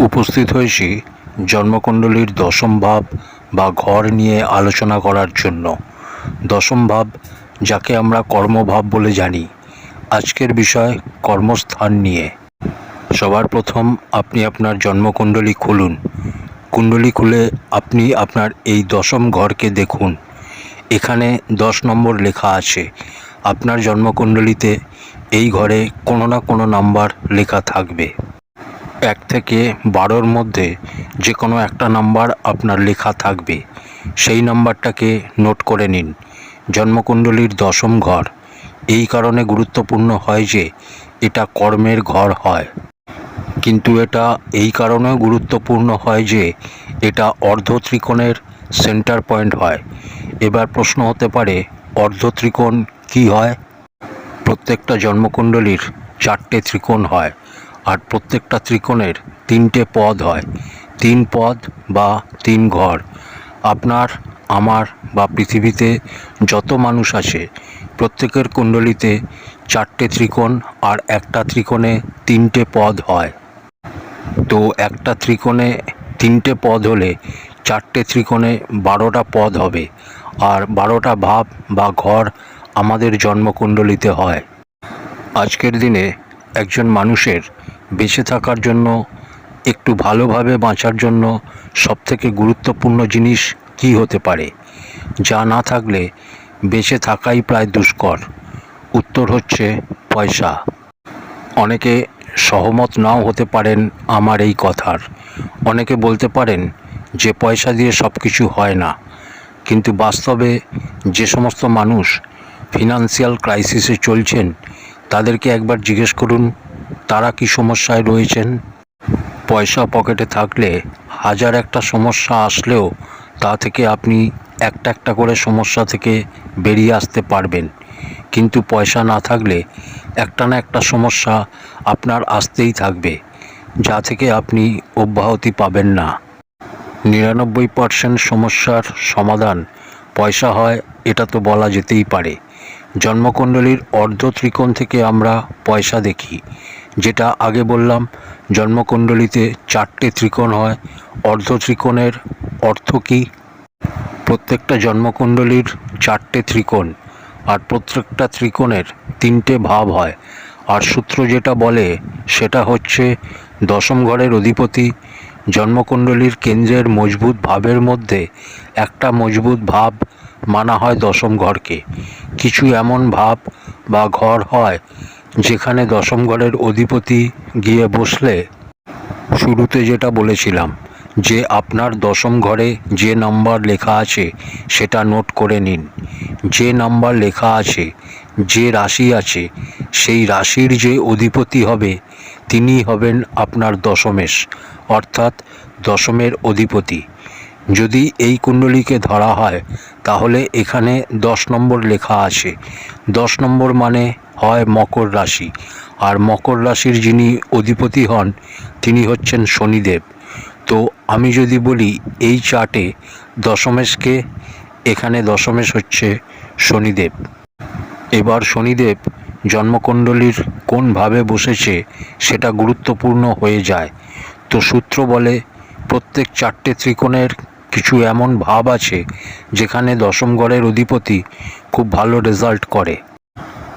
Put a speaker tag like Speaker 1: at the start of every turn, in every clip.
Speaker 1: উপস্থিত হয়েছি জন্মকুণ্ডলীর দশম ভাব বা ঘর নিয়ে আলোচনা করার জন্য। দশম ভাব, যাকে আমরা কর্মভাব বলে জানি। আজকের বিষয় কর্মস্থান নিয়ে। সবার প্রথম আপনি আপনার জন্মকুণ্ডলী খুলুন। কুণ্ডলী খুলে আপনি আপনার এই দশম ঘরকে দেখুন। এখানে দশ নম্বর লেখা আছে, আপনার জন্মকুণ্ডলীতে এই ঘরে কোনো না কোনো নাম্বার লেখা থাকবে। এক থেকে বারোর মধ্যে যে কোনো একটা নাম্বার আপনার লেখা থাকবে। সেই নাম্বারটাকে নোট করে নিন। জন্মকুণ্ডলীর দশম ঘর। এই কারণে গুরুত্বপূর্ণ হয় যে, এটা কর্মের ঘর হয়। কিন্তু এটা এই কারণেও গুরুত্বপূর্ণ হয় যে, এটা অর্ধ ত্রিকোণের সেন্টার পয়েন্ট হয়। এবার প্রশ্ন হতে পারে অর্ধ ত্রিকোণ কী হয়? প্রত্যেকটা জন্মকুণ্ডলীর চারটে ত্রিকোণ হয়। আর প্রত্যেকটা ত্রিকোণের তিনটে পদ হয়। তিন পদ বা তিন ঘর। আপনার, আমার বা পৃথিবীতে যত মানুষ আছে, প্রত্যেকের কুণ্ডলিতে চারটে ত্রিকোণ আর একটা ত্রিকোণে তিনটে পদ হয়। তো একটা ত্রিকোণে তিনটে পদ হলে চারটে ত্রিকোণে বারোটা পদ হবে আর বারোটা ভাব বা ঘর আমাদের জন্মকুণ্ডলিতে হয়। আজকের দিনে একজন মানুষের বেঁচে থাকার জন্য, একটু ভালোভাবে বাঁচার জন্য সবথেকে গুরুত্বপূর্ণ জিনিস কী হতে পারে? যা না থাকলে বেঁচে থাকাই প্রায় দুষ্কর। উত্তর হচ্ছে পয়সা। অনেকে সহমত নাও হতে পারেন আমার এই কথার। অনেকে বলতে পারেন যে পয়সা দিয়ে সব কিছু হয় না। কিন্তু বাস্তবে যে সমস্ত মানুষ ফিনান্সিয়াল ক্রাইসিসে চলছেন, তাদেরকে একবার জিজ্ঞেস করুন তারা কি সমস্যায় রয়েছেন? পয়সা পকেটে থাকলে হাজার একটা সমস্যা আসলেও তা থেকে আপনি একটা একটা করে সমস্যা থেকে বেরিয়ে আসতে পারবেন। কিন্তু পয়সা না থাকলে একটা না একটা সমস্যা আপনার আসতেই থাকবে, যা থেকে আপনি অব্যাহতি পাবেন না। নিরানব্বই পার্সেন্ট সমস্যার সমাধান পয়সা হয়, এটা তো বলা যেতেই পারে। জন্মকুণ্ডলীর অর্ধ ত্রিকোণ থেকে আমরা পয়সা দেখি। যেটা আগে বললাম, জন্মকুণ্ডলীতে চারটে ত্রিকোণ হয়। অর্ধ ত্রিকোণের অর্থ কী? প্রত্যেকটা জন্মকুণ্ডলীর চারটে ত্রিকোণ, আর প্রত্যেকটা ত্রিকোণের তিনটে ভাব হয়। আর সূত্র যেটা বলে, সেটা হচ্ছে দশম ঘরের অধিপতি। জন্মকুণ্ডলীর কেন্দ্রের মজবুত ভাবের মধ্যে একটা মজবুত ভাব মানা হয় দশম ঘরকে। কিছু এমন ভাব বা ঘর হয় যেখানে দশম ঘরের অধিপতি গিয়ে বসলে, শুরুতে যেটা বলেছিলাম, যে আপনার দশম ঘরে যে নাম্বার লেখা আছে, সেটা নোট করে নিন। যে নাম্বার লেখা আছে, যে রাশি আছে, সেই রাশির যে অধিপতি হবে তিনি হবেন আপনার দশমেশ, অর্থাৎ দশমের অধিপতি। যদি এই কুণ্ডলীকে ধরা হয়, তাহলে এখানে দশ নম্বর লেখা আছে। দশ নম্বর মানে হয় মকর রাশি। আর মকর রাশির যিনি অধিপতি হন, তিনি হচ্ছেন শনিদেব। তো আমি যদি বলি, এই চার্টে দশমেশকে, এখানে দশমেশ হচ্ছে শনিদেব। এবার শনিদেব জন্মকুণ্ডলীর কোনভাবে বসেছে, সেটা গুরুত্বপূর্ণ হয়ে যায়। তো সূত্র বলে প্রত্যেক চারটে ত্রিকোণের কিছু এমন ভাব আছে যেখানে দশম ঘরের অধিপতি খুব ভালো রেজাল্ট করে।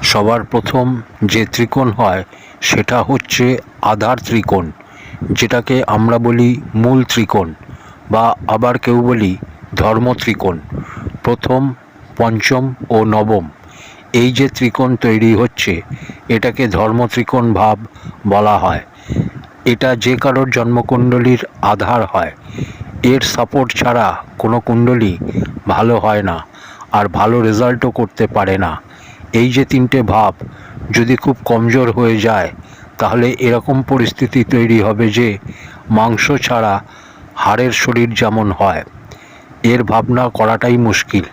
Speaker 1: সবার প্রথম যে ত্রিকোণ হয়, সেটা হচ্ছে আধার ত্রিকোণ, যেটাকে আমরা বলি মূল ত্রিকোণ বা আবার কেউ বলি ধর্ম ত্রিকোণ। প্রথম, পঞ্চম ও নবম, এই যে ত্রিকোণ তৈরি হচ্ছে, এটাকে ধর্ম ত্রিকোণ ভাব বলা হয়। এটা যে কারোর জন্মকুণ্ডলীর আধার হয়। এর সাপোর্ট ছাড়া কোনো কুণ্ডলী ভালো হয় না আর ভালো রেজাল্টও করতে পারে না। এই যে তিনটে ভাব যদি খুব কমজোর হয়ে যায়, তাহলে এরকম পরিস্থিতি তৈরি হবে যে মাংস ছাড়া হাড়ের শরীর যেমন হয়। এর ভাবনা করাটাই মুশকিল।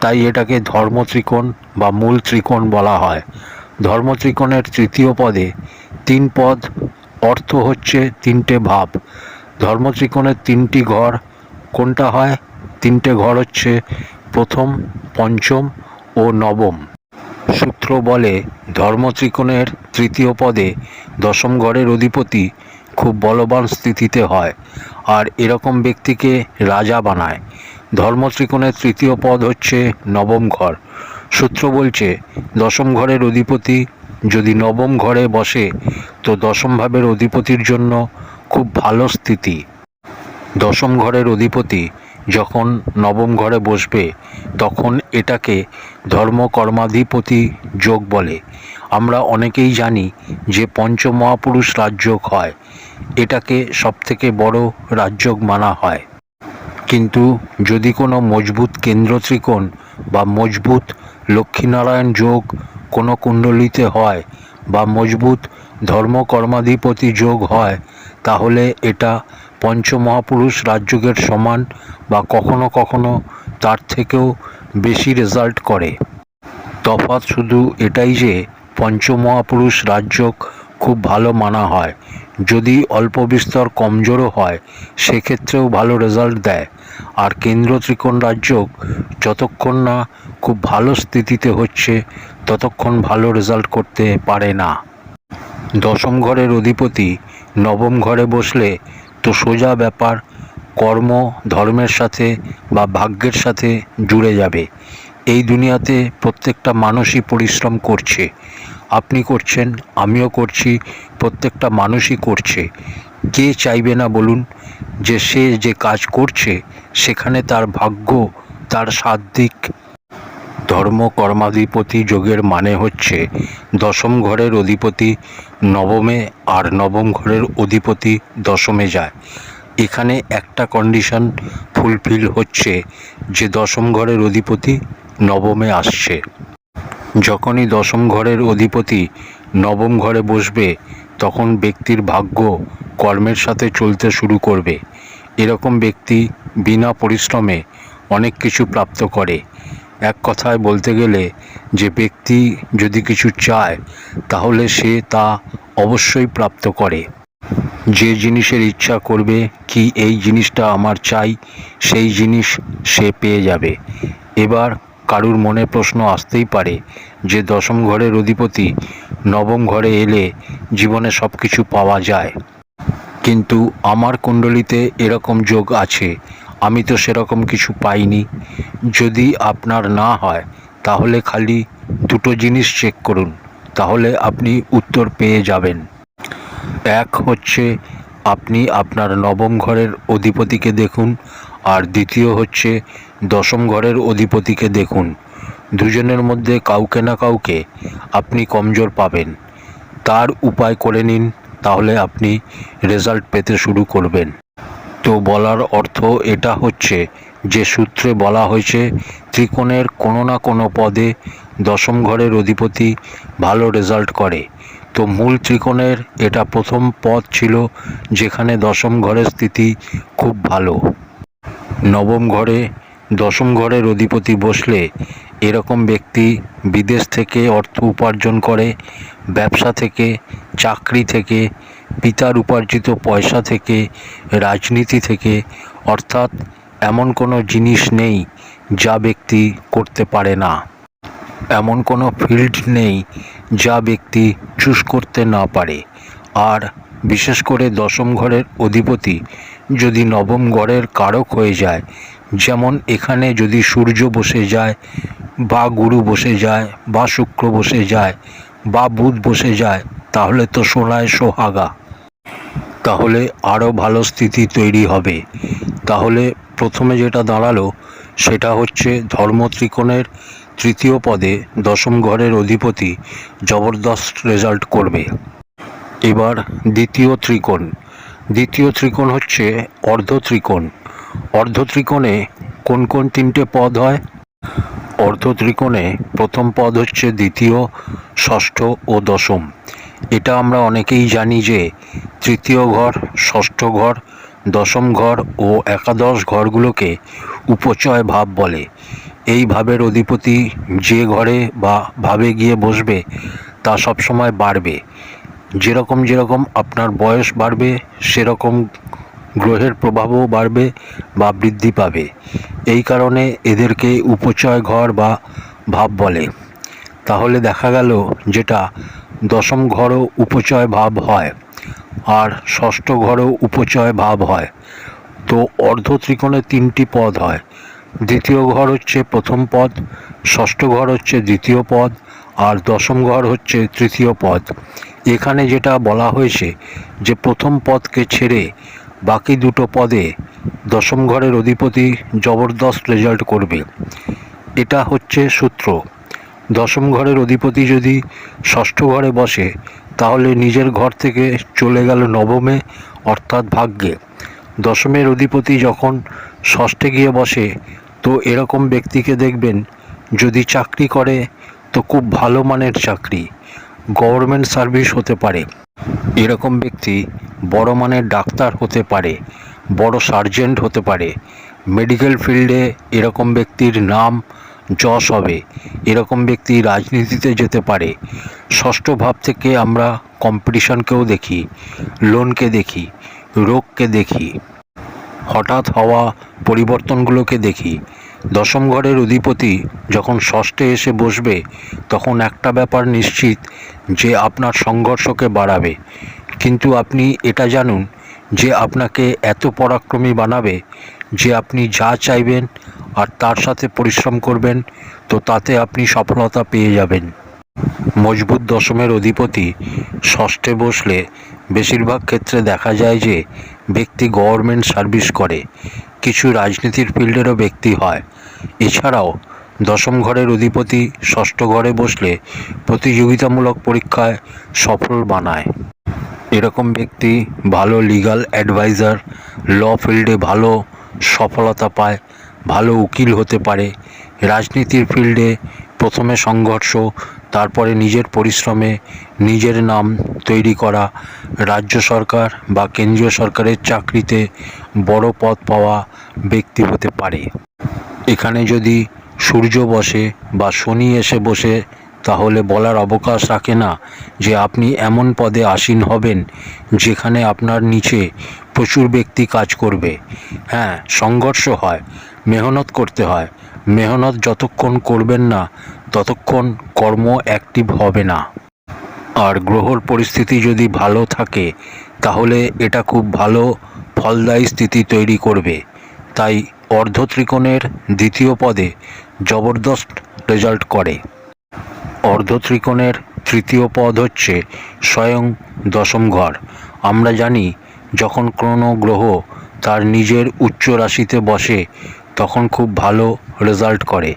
Speaker 1: তাই এটাকে ধর্ম ত্রিকোণ বা মূল ত্রিকোণ বলা হয়। ধর্ম ত্রিকোণের তৃতীয় পদে তিন পদ অর্থ হচ্ছে তিনটে ভাব। ধর্ম ত্রিকোণের তিনটি ঘর, কোনটা হয়? তিনটে ঘর হচ্ছে প্রথম, পঞ্চম ও নবম। সূত্র বলে ধর্ম ত্রিকোণের তৃতীয় পদে দশম ঘরের অধিপতি খুব বলবান স্থিতিতে হয় আর এরকম ব্যক্তিকে রাজা বানায়। ধর্মত্রিকোণের তৃতীয় পদ হচ্ছে নবম ঘর। সূত্র বলছে দশম ঘরের অধিপতি যদি নবম ঘরে বসে তো দশম ভাবের অধিপতির জন্য খুব ভালো স্থিতি। দশম ঘরের অধিপতি যখন নবম ঘরে বসবে, তখন এটাকে ধর্মকর্মাধিপতি যোগ বলে। আমরা অনেকেই জানি যে পঞ্চমহাপুরুষ রাজযোগ হয়, এটাকে সবথেকে বড় রাজযোগ মানা হয়। কিন্তু যদি কোনো মজবুত কেন্দ্র ত্রিকোণ বা মজবুত লক্ষ্মীনারায়ণ যোগ কোনো কুণ্ডলিতে হয় বা মজবুত ধর্মকর্মাধিপতি যোগ হয়, তাহলে এটা পঞ্চমহাপুরুষ রাজযোগের সমান বা কখনো কখনো তার থেকেও বেশি রেজাল্ট করে। তফাৎ শুধু এটাই যে পঞ্চমহাপুরুষ রাজযোগ খুব ভালো মানা হয়। যদি অল্প বিস্তর কমজোরও হয়, সেক্ষেত্রেও ভালো রেজাল্ট দেয়। আর কেন্দ্র ত্রিকোণ রাজযোগ যতক্ষণ না খুব ভালো স্থিতিতে হচ্ছে ততক্ষণ ভালো রেজাল্ট করতে পারে না। দশম ঘরের অধিপতি নবম ঘরে বসলে তো সোজা ব্যাপার, কর্ম, ধর্মের সাথে বা ভাগ্যের সাথে জুড়ে যাবে। এই দুনিয়াতে প্রত্যেকটা মানুষই পরিশ্রম করছে। আপনি করছেন, আমিও করছি, প্রত্যেকটা মানুষই করছে। কে চাইবে না বলুন? যে সে যে কাজ করছে, সেখানে তার ভাগ্য, তার সাধ্বিক ধর্ম কর্মাধিপতি যোগের মানে হচ্ছে দশম ঘরের অধিপতি নবমে আর নবম ঘরের অধিপতি দশমে যায়। এখানে একটা কন্ডিশন ফুলফিল হচ্ছে যে দশম ঘরের অধিপতি নবমে আসছে। যখনই দশম ঘরের অধিপতি নবম ঘরে বসবে, তখন ব্যক্তির ভাগ্য কর্মের সাথে চলতে শুরু করবে। এরকম ব্যক্তি বিনা পরিশ্রমে অনেক কিছু প্রাপ্ত করে। এক কথায় বলতে গেলে, যে ব্যক্তি যদি কিছু চায়, তাহলে সে তা অবশ্যই প্রাপ্ত করে। যে জিনিসের ইচ্ছা করবে, কি এই জিনিসটা আমার চাই, সেই জিনিস সে পেয়ে যাবে। এবার কারুর মনে প্রশ্ন আসতেই পারে, যে দশম ঘরের অধিপতি নবম ঘরে এলে জীবনে সব কিছু পাওয়া যায়। কিন্তু আমার কুণ্ডলিতে এরকম যোগ আছে আমি তো সেরকম কিছু পাইনি। যদি আপনার না হয়, তাহলে খালি দুটো জিনিস চেক করুন, তাহলে আপনি উত্তর পেয়ে যাবেন। এক হচ্ছে, আপনি আপনার নবম ঘরের অধিপতিকে দেখুন, আর দ্বিতীয় হচ্ছে, দশম ঘরের অধিপতিকে দেখুন। দুজনের মধ্যে কাউকে না কাউকে আপনি কমজোর পাবেন। তার উপায় করে নিন, তাহলে আপনি রেজাল্ট পেতে শুরু করবেন। তো বলার অর্থ এটা হচ্ছে যে সূত্রে বলা হয়েছে, ত্রিকোণের কোনো না কোনো পদে দশম ঘরের অধিপতি ভালো রেজাল্ট করে। তো মূল ত্রিকোণের এটা প্রথম পদ ছিল যেখানে দশম ঘরের স্থিতি খুব ভালো। নবম ঘরে দশম ঘরের অধিপতি বসলে এরকম ব্যক্তি বিদেশ থেকে অর্থ উপার্জন করে, ব্যবসা থেকে, চাকরি থেকে পিতার উপার্জিত পয়সা থেকে, রাজনীতি থেকে, অর্থাৎ এমন কোনো জিনিস নেই যা ব্যক্তি করতে পারে না। এমন কোনো ফিল্ড নেই যা ব্যক্তি চুজ করতে না পারে। আর বিশেষ করে দশম ঘরের অধিপতি যদি নবম ঘরের কারক হয়ে যায়, যেমন এখানে যদি সূর্য বসে যায়, বা গুরু বসে যায়, বা শুক্র বসে যায়, বা বুধ বসে যায়, তাহলে তো সোনায় সোহাগা। তাহলে আরও ভালো স্থিতি তৈরি হবে। তাহলে প্রথমে যেটা দাঁড়াল, সেটা হচ্ছে ধর্ম ত্রিকোণের তৃতীয় পদে দশম ঘরের অধিপতি জবরদস্ত রেজাল্ট করবে। এবার দ্বিতীয় ত্রিকোণ। দ্বিতীয় ত্রিকোণ হচ্ছে অর্ধ ত্রিকোণ অর্ধ ত্রিকোণে কোন কোন তিনটে পদ হয়? অর্ধ ত্রিকোণে প্রথম পদ হচ্ছে দ্বিতীয়, ষষ্ঠ ও দশম। এটা আমরা অনেকেই জানি যে তৃতীয় ঘর, ষষ্ঠ ঘর, দশম ঘর ও একাদশ ঘরগুলোকে উপচয় ভাব বলে। এই ভাবের অধিপতি যে ঘরে বা ভাবে গিয়ে বসবে তা সবসময় বাড়বে। যেরকম যেরকম আপনার বয়স বাড়বে, সেরকম গ্রহের প্রভাবও বাড়বে বা বৃদ্ধি পাবে। এই কারণে এদেরকে উপচয় ঘর বা ভাব বলে। তাহলে দেখা গেল যেটা দশম ঘরও উপচয় ভাব হয় আর ষষ্ঠ ঘরেও উপচয় ভাব হয়। তো অর্ধ ত্রিকোণে তিনটি পদ হয়। দ্বিতীয় ঘর হচ্ছে প্রথম পদ, ষষ্ঠ ঘর হচ্ছে দ্বিতীয় পদ, আর দশম ঘর হচ্ছে তৃতীয় পদ। এখানে যেটা বলা হয়েছে যে প্রথম পদকে ছেড়ে বাকি দুটো পদে দশম ঘরের অধিপতি জবরদস্ত রেজাল্ট করবে। এটা হচ্ছে সূত্র। দশম ঘরের অধিপতি যদি ষষ্ঠ ঘরে বসে, তাহলে নিজের ঘর থেকে চলে গেল নবমে, অর্থাৎ ভাগ্যে। দশমের অধিপতি যখন ষষ্ঠে গিয়ে বসে, তো এরকম ব্যক্তিকে দেখবেন, যদি চাকরি করে, তো খুব ভালো মানের চাকরি, গভর্নমেন্ট সার্ভিস হতে পারে। এরকম ব্যক্তি বড় মানের ডাক্তার হতে পারে, বড় সার্জেন্ট হতে পারে। মেডিকেল ফিল্ডে এরকম ব্যক্তির নাম যশ হবে। এরকম ব্যক্তি রাজনীতিতে যেতে পারে। ষষ্ঠ ভাব থেকে আমরা কম্পিটিশনকেও দেখি লোনকে দেখি, রোগকে দেখি। হঠাৎ হওয়া পরিবর্তনগুলোকে দেখি। দশম ঘরের অধিপতি যখন ষষ্ঠে এসে বসবে, তখন একটা ব্যাপার নিশ্চিত যে আপনার সংঘর্ষকে বাড়াবে। কিন্তু আপনি এটা জানুন যে আপনাকে এত পরাক্রমী বানাবে, যে আপনি যা চাইবেন আর তার সাথে পরিশ্রম করবেন, তো তাতে আপনি সফলতা পেয়ে যাবেন। মজবুত দশমের অধিপতি ষষ্ঠে বসলে বেশিরভাগ ক্ষেত্রে দেখা যায় যে ব্যক্তি গভর্নমেন্ট সার্ভিস করে, কিছু রাজনীতির ফিল্ডেরও ব্যক্তি হয়। এছাড়াও দশম ঘরের অধিপতি ষষ্ঠ ঘরে বসলে প্রতিযোগিতামূলক পরীক্ষায় সফল বানায়। এরকম ব্যক্তি, ভালো লিগাল অ্যাডভাইজার ল ফিল্ডে ভালো সফলতা পায়, ভালো উকিল হতে পারে, রাজনীতির ফিল্ডে প্রথমে সংঘর্ষ, তারপরে নিজের পরিশ্রমে নিজের নাম তৈরি করা, রাজ্য সরকার বা কেন্দ্রীয় সরকারের চাকরিতে বড় পদ পাওয়া ব্যক্তি হতে পারে। এখানে যদি সূর্য বসে বা শনি এসে বসে তাহলে বলার অবকাশ রাখে না যে আপনি এমন পদে আসীন হবেন যেখানে আপনার নিচে প্রচুর ব্যক্তি কাজ করবে। হ্যাঁ সংঘর্ষ হয়, মেহনত করতে হয়। মেহনত যতক্ষণ করবেন না, ততক্ষণ কর্ম অ্যাক্টিভ হবে না। আর গ্রহর পরিস্থিতি যদি ভালো থাকে, তাহলে এটা খুব ভালো ফলদায়ী স্থিতি তৈরি করবে। তাই অর্ধ ত্রিকোণের দ্বিতীয় পদে জবরদস্ত রেজাল্ট করে। অর্ধ ত্রিকোণের তৃতীয় পদ হচ্ছে স্বয়ং দশম ঘর। আমরা জানি, যখন কোনো গ্রহ তার নিজের উচ্চ রাশিতে বসে, তখন খুব ভালো রেজাল্ট করে।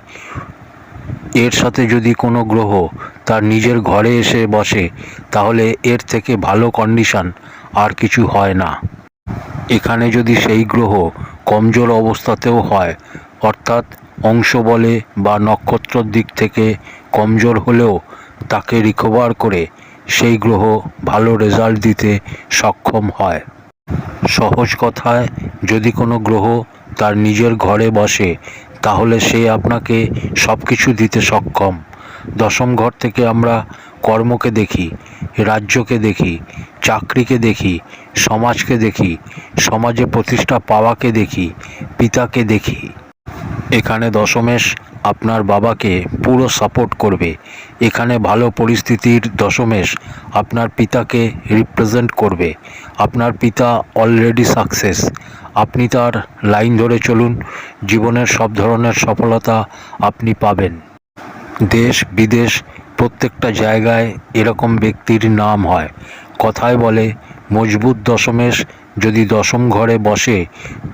Speaker 1: এর সাথে যদি কোনো গ্রহ তার নিজের ঘরে এসে বসে, তাহলে এর থেকে ভালো কন্ডিশন আর কিছু হয় না। এখানে যদি সেই গ্রহ কমজোর অবস্থাতেও হয়, অর্থাৎ অংশ বলে বা নক্ষত্রর দিক থেকে কমজোর হলেও তাকে রিকভার করে সেই গ্রহ ভালো রেজাল্ট দিতে সক্ষম হয়। সহজ কথায়, যদি কোনো গ্রহ তার নিজের ঘরে বসে, তাহলে সে আপনাকে সব কিছু দিতে সক্ষম। দশম ঘর থেকে আমরা কর্মকে দেখি, রাজ্যকে দেখি, চাকরিকে দেখি, সমাজকে দেখি, সমাজে প্রতিষ্ঠা পাওয়াকে দেখি, পিতাকে দেখি। এখানে দশমেশ আপনার বাবাকে পুরো সাপোর্ট করবে। এখানে ভালো পরিস্থিতির দশমেশ আপনার পিতাকে রিপ্রেজেন্ট করবে। আপনার পিতা অলরেডি সাকসেস আপনি তার লাইন ধরে চলুন, জীবনের সব ধরনের সফলতা আপনি পাবেন। দেশ, বিদেশ, প্রত্যেকটা জায়গায় এরকম ব্যক্তির নাম হয়। কথায় বলে, মজবুত দশমেশ যদি দশম ঘরে বসে,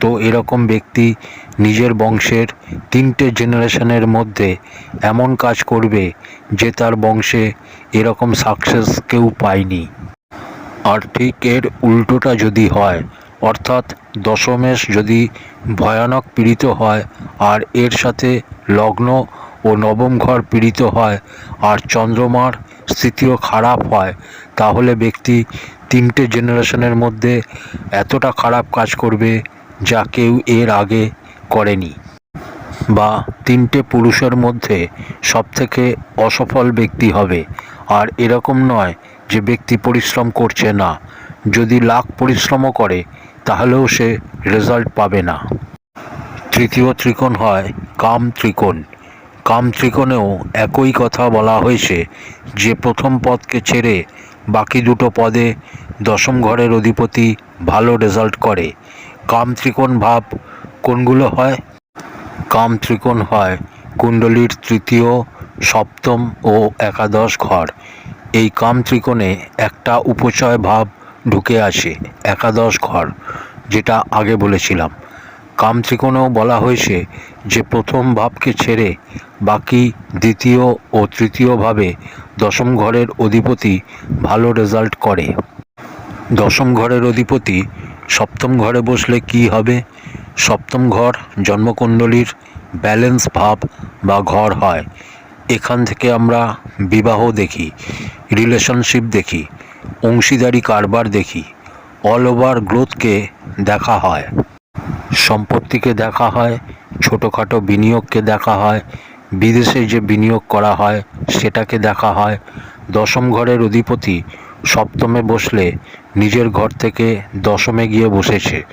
Speaker 1: তো এরকম ব্যক্তি নিজের বংশের তিনটে জেনারেশনের মধ্যে এমন কাজ করবে যে তার বংশে এরকম সাকসেস কেউ পায়নি। আর ঠিক এর উল্টোটা যদি হয়, অর্থাৎ দশমেশ যদি ভয়ানক পীড়িত হয়, আর এর সাথে লগ্ন ও নবম ঘর পীড়িত হয়, আর চন্দ্রমার স্থিতিও খারাপ হয়, তাহলে ব্যক্তি তিনটে জেনারেশনের মধ্যে এতটা খারাপ কাজ করবে যা কেউ এর আগে করেনি। বা তিনটে পুরুষের মধ্যে সবথেকে অসফল ব্যক্তি হবে। আর এরকম নয় যে ব্যক্তি পরিশ্রম করছে না। যদি লাখ পরিশ্রমও করে, তাহলেও সে রেজাল্ট পাবে না। তৃতীয় ত্রিকোণ হয় কাম ত্রিকোণ। কাম ত্রিকোণেও একই কথা বলা হয়েছে যে প্রথম পদকে ছেড়ে বাকি দুটো পদে দশম ঘরের অধিপতি ভালো রেজাল্ট করে। কাম ত্রিকোণ ভাব কোনগুলো হয়? কাম ত্রিকোণ হয় কুণ্ডলীর তৃতীয়, সপ্তম ও একাদশ ঘর। এই কাম ত্রিকোণে একটা উপচয় ভাব ঢুকে আসে, একাদশ ঘর, যেটা আগে বলেছিলাম। কাম ত্রিকোণেও বলা হয়েছে যে প্রথম ভাবকে ছেড়ে বাকি দ্বিতীয় ও তৃতীয়ভাবে দশম ঘরের অধিপতি ভালো রেজাল্ট করে। দশম ঘরের অধিপতি সপ্তম ঘরে বসলে কি হবে? সপ্তম ঘর জন্মকুণ্ডলীর ব্যালেন্স ভাব বা ঘর হয়। এখান থেকে আমরা বিবাহ দেখি, রিলেশনশিপ দেখি, অংশীদারি কারবার দেখি, অল ওভার গ্রোথকে দেখা হয়। সম্পত্তিকে দেখা হয়, ছোটোখাটো বিনিয়োগকে দেখা হয়, বিদেশে যে বিনিয়োগ করা হয় সেটাকে দেখা হয়। দশম ঘরের অধিপতি সপ্তমে বসলে নিজের ঘর থেকে দশমে গিয়ে বসেছে।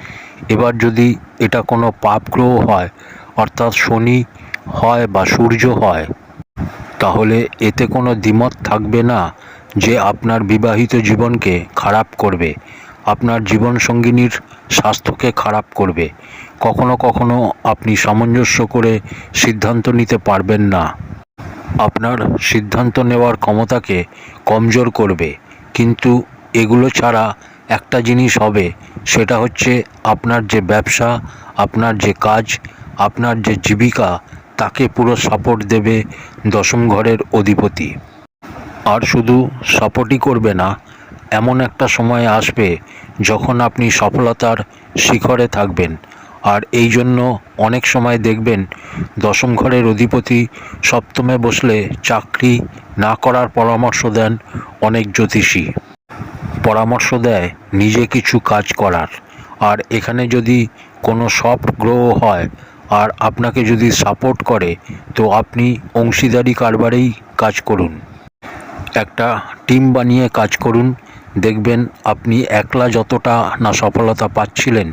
Speaker 1: এবার যদি এটা কোনো পাপ গ্রহ হয়, অর্থাৎ শনি হয় বা সূর্য হয়, তাহলে এতে কোনো দ্বিমত থাকবে না যে আপনার বিবাহিত জীবনকে খারাপ করবে। আপনার জীবন সঙ্গিনীর স্বাস্থ্যকে খারাপ করবে। কখনো কখনো আপনি সামঞ্জস্য করে সিদ্ধান্ত নিতে পারবেন না। আপনার সিদ্ধান্ত নেওয়ার ক্ষমতাকে কমজোর করবে। কিন্তু এগুলো ছাড়া একটা জিনিস হবে, সেটা হচ্ছে আপনার যে ব্যবসা, আপনার যে কাজ, আপনার যে জীবিকা, তাকে পুরো সাপোর্ট দেবে দশম ঘরের অধিপতি। আর শুধু সাপোর্টই করবে না, এমন একটা সময় আসবে যখন আপনি সফলতার শিখরে থাকবেন। আর এই জন্য অনেক সময় দেখবেন, দশম ঘরের অধিপতি সপ্তমে বসলে চাকরি না করার পরামর্শ দেন অনেক জ্যোতিষী। পরামর্শ দেয় নিজে কিছু কাজ করার। আর এখানে যদি কোনো সফট গ্রহ হয় আর আপনাকে যদি সাপোর্ট করে, তো আপনি অংশীদারি কারবারেই কাজ করুন। একটা টিম বানিয়ে কাজ করুন। দেখবেন আপনি একলা যতটা না সফলতা পাচ্ছিলেন,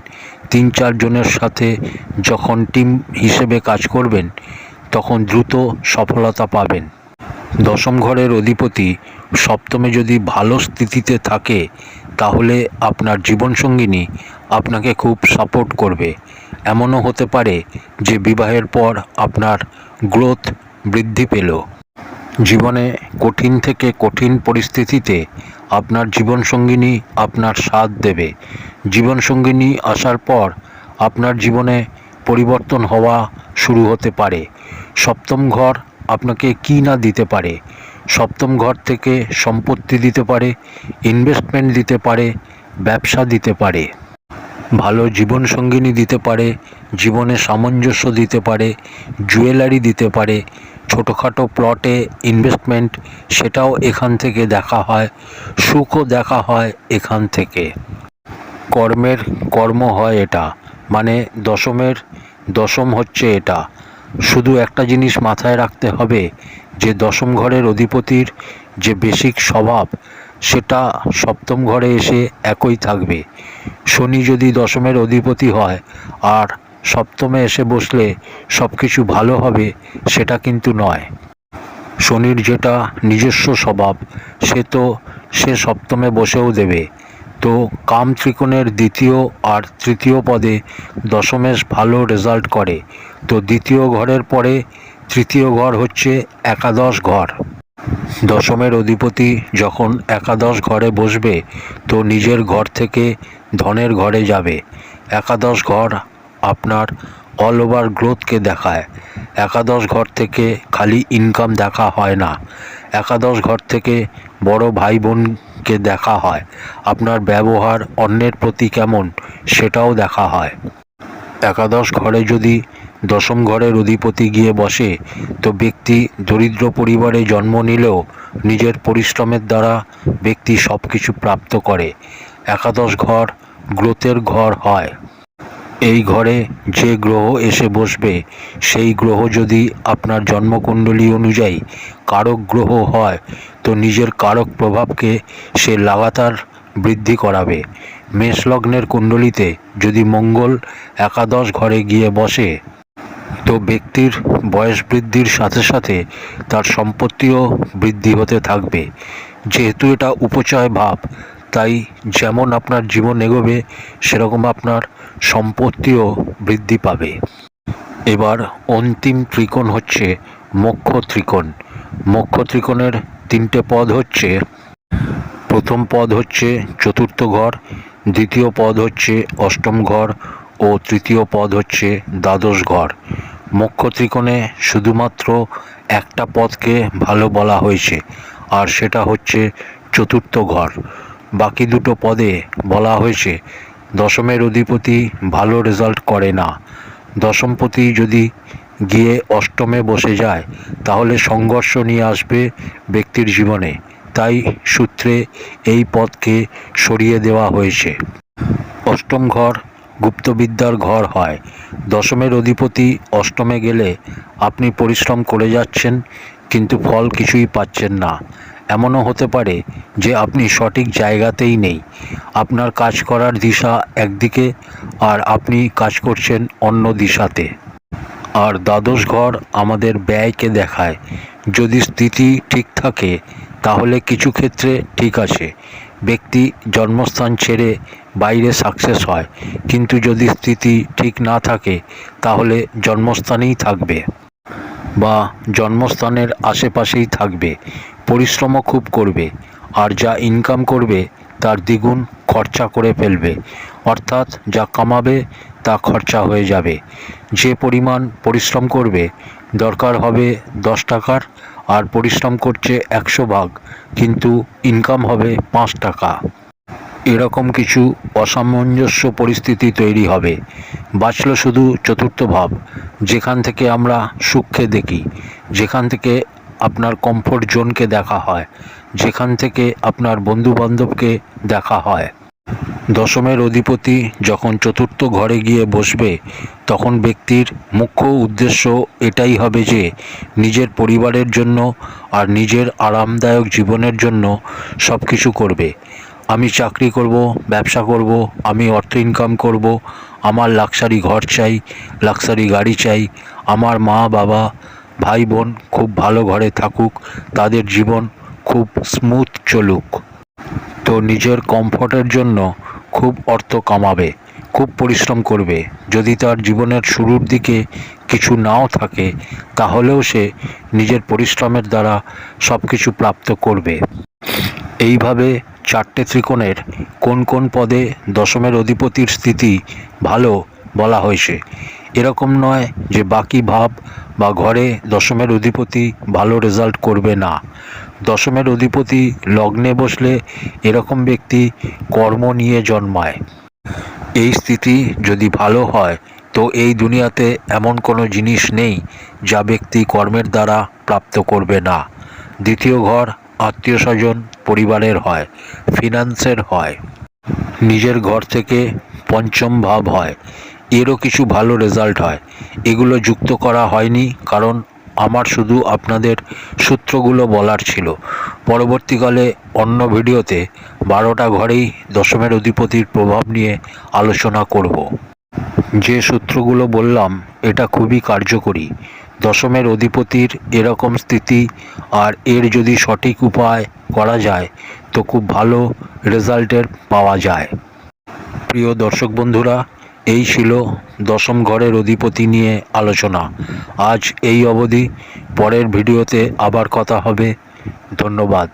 Speaker 1: তিন চারজনের সাথে যখন টিম হিসেবে কাজ করবেন, তখন দ্রুত সফলতা পাবেন। দশম ঘরের অধিপতি সপ্তমে যদি ভালো স্থিতিতে থাকে, তাহলে আপনার জীবনসঙ্গিনী আপনাকে খুব সাপোর্ট করবে। এমনও হতে পারে যে বিবাহের পর আপনার গ্রোথ বৃদ্ধি পেল। জীবনে কঠিন থেকে কঠিন পরিস্থিতিতে আপনার জীবনসঙ্গিনী আপনার সাথ দেবে। জীবনসঙ্গিনী আসার পর আপনার জীবনে পরিবর্তন হওয়া শুরু হতে পারে। সপ্তম ঘর আপনাকে কি না দিতে পারে? সপ্তম ঘর থেকে সম্পত্তি দিতে পারে ইনভেস্টমেন্ট দিতে পারে, ব্যবসা দিতে পারে। ভালো জীবনসঙ্গিনী দিতে পারে, জীবনে সামঞ্জস্য দিতে পারে জুয়েলারি দিতে পারে ছোটোখাটো প্লটে ইনভেস্টমেন্ট সেটাও এখান থেকে দেখা হয়, সুখও দেখা হয় এখান থেকে। কর্মের কর্ম হয় এটা মানে দশমের দশম হচ্ছে এটা। শুধু একটা জিনিস মাথায় রাখতে হবে, যে দশম ঘরের অধিপতির যে বেসিক স্বভাব, সেটা সপ্তম ঘরে এসে একই থাকবে। শনি যদি দশমের অধিপতি হয়, আর সপ্তমে এসে বসলে সব কিছু ভালো হবে সেটা কিন্তু নয়। শনির যেটা নিজস্ব স্বভাব, সে তো সে সপ্তমে বসেও দেবে। তো কাম ত্রিকোণের দ্বিতীয় আর তৃতীয় পদে দশমেশ ভালো রেজাল্ট করে। তো দ্বিতীয় ঘরের পরে তৃতীয় ঘর হচ্ছে একাদশ ঘর। দশমের অধিপতি যখন একাদশ ঘরে বসবে, তো নিজের ঘর থেকে ধনের ঘরে যাবে। একাদশ ঘর আপনার অল ওভার গ্রোথকে দেখায়। একাদশ ঘর থেকে খালি ইনকাম দেখা হয় না। একাদশ ঘর থেকে বড় ভাই বোনকে দেখা হয়। আপনার ব্যবহার অন্যের প্রতি কেমন সেটাও দেখা হয়। একাদশ ঘরে যদি দশম ঘরের অধিপতি গিয়ে বসে, তো ব্যক্তি দরিদ্র পরিবারে জন্ম নিলেও নিজের পরিশ্রমের দ্বারা ব্যক্তি সব কিছু প্রাপ্ত করে। একাদশ ঘর গ্রোথের ঘর হয়। এই ঘরে যে গ্রহ এসে বসবে, সেই গ্রহ যদি আপনার জন্মকুণ্ডলী অনুযায়ী কারক গ্রহ হয়, তো নিজের কারক প্রভাবকে সে লাগাতার বৃদ্ধি করাবে। মেষ লগ্নের কুণ্ডলিতে যদি মঙ্গল একাদশ ঘরে গিয়ে বসে, তো ব্যক্তির বয়স বৃদ্ধির সাথে সাথে তার সম্পত্তিও বৃদ্ধি হতে থাকবে। যেহেতু এটা উপচয় ভাব তাই যেমন আপনার জীবন এগোবে, সেরকম আপনার সম্পত্তিও বৃদ্ধি পাবে। এবার অন্তিম ত্রিকোণ হচ্ছে মোক্ষ ত্রিকোণ। মোক্ষ ত্রিকোণের তিনটে পদ হচ্ছে, প্রথম পদ হচ্ছে চতুর্থ ঘর, দ্বিতীয় পদ হচ্ছে অষ্টম ঘর ও তৃতীয় পদ হচ্ছে দ্বাদশ ঘর। মোক্ষ ত্রিকোণে শুধুমাত্র একটা পদকে ভালো বলা হয়েছে, আর সেটা হচ্ছে চতুর্থ ঘর। বাকি দুটো পদে বলা হয়েছে, দশমের অধিপতি ভালো রেজাল্ট করে না। দশমপতি যদি গিয়ে অষ্টমে বসে যায়, তাহলে সংঘর্ষ নিয়ে আসবে ব্যক্তির জীবনে। তাই সূত্রে এই পদকে সরিয়ে দেওয়া হয়েছে। অষ্টম ঘর গুপ্তবিদ্যার ঘর হয়। দশমের অধিপতি অষ্টমে গেলে আপনি পরিশ্রম করে যাচ্ছেন, কিন্তু ফল কিছুই পাচ্ছেন না। এমনও হতে পারে যে আপনি সঠিক জায়গাতেই নেই। আপনার কাজ করার দিশা একদিকে আর আপনি কাজ করছেন অন্য দিশাতে। আর দ্বাদশ ঘর আমাদের ব্যয়কে দেখায়। যদি স্থিতি ঠিক থাকে, তাহলে কিছু ক্ষেত্রে ঠিক আছে। ব্যক্তি জন্মস্থান ছেড়ে বাইরে সাকসেস হয়। কিন্তু যদি স্থিতি ঠিক না থাকে, তাহলে জন্মস্থানেই থাকবে বা জন্মস্থানের আশেপাশেই থাকবে। পরিশ্রমও খুব করবে আর যা ইনকাম করবে তার দ্বিগুণ খরচা করে ফেলবে। অর্থাৎ যা কামাবে তা খরচা হয়ে যাবে। যে পরিমাণ পরিশ্রম করবে, দরকার হবে দশ টাকার আর পরিশ্রম করছে একশো ভাগ, কিন্তু ইনকাম হবে পাঁচ টাকা। এরকম কিছু অসামঞ্জস্য পরিস্থিতি তৈরি হবে। বাঁচল শুধু চতুর্থ ভাব, যেখান থেকে আমরা সুখকে দেখি, যেখান থেকে আপনার কমফোর্ট জোনকে দেখা হয়, যেখান থেকে আপনার বন্ধু বান্ধবকে দেখা হয়। দশমের অধিপতি যখন চতুর্থ ঘরে গিয়ে বসবে, তখন ব্যক্তির মুখ্য উদ্দেশ্য এটাই হবে যে, নিজের পরিবারের জন্য আর নিজের আরামদায়ক জীবনের জন্য সব কিছু করবে। আমি চাকরি করব, ব্যবসা করব, আমি অর্থ ইনকাম করব, আমার লাক্সারি ঘর চাই লাক্সারি গাড়ি চাই, আমার মা বাবা ভাই বোন খুব ভালো ঘরে থাকুক, তাদের জীবন খুব স্মুথ চলুক। তো নিজের কমফর্টের জন্য খুব অর্থ কামাবে, খুব পরিশ্রম করবে। যদি তার জীবনের শুরুর দিকে কিছু নাও থাকে, তাহলেও সে নিজের পরিশ্রমের দ্বারা সব কিছু প্রাপ্ত করবে। এইভাবে চারটে ত্রিকোণের কোন কোন পদে দশমের অধিপতির স্থিতি ভালো বলা হয়েছে। এরকম নয় যে বাকি ভাব বা ঘরে দশমের অধিপতি ভালো রেজাল্ট করবে না। দশমের অধিপতি লগ্নে বসলে এরকম ব্যক্তি কর্ম নিয়ে জন্মায়। এই স্থিতি যদি ভালো হয়, তো এই দুনিয়াতে এমন কোনো জিনিস নেই যা ব্যক্তি কর্মের দ্বারা প্রাপ্ত করবে না। দ্বিতীয় ঘর আত্মীয় স্বজন পরিবারের হয় ফিনান্সের হয়। নিজের ঘর থেকে পঞ্চম ভাব হয়। এরও কিছু ভালো রেজাল্ট হয়। এগুলো যুক্ত করা হয়নি কারণ আমার শুধু আপনাদের সূত্রগুলো বলার ছিল। পরবর্তীকালে অন্য ভিডিওতে বারোটা ঘরেই দশমের অধিপতির প্রভাব নিয়ে আলোচনা করব। যে সূত্রগুলো বললাম, এটা খুবই কার্যকরী। দশমের অধিপতির এরকম স্থিতি আর এর যদি সঠিক উপায় করা যায়, তো খুব ভালো রেজাল্টের পাওয়া যায়। প্রিয় দর্শক বন্ধুরা এই ছিল দশম ঘরের অধিপতি নিয়ে আলোচনা। আজ এই অবধি। পরের ভিডিওতে আবার কথা হবে। ধন্যবাদ।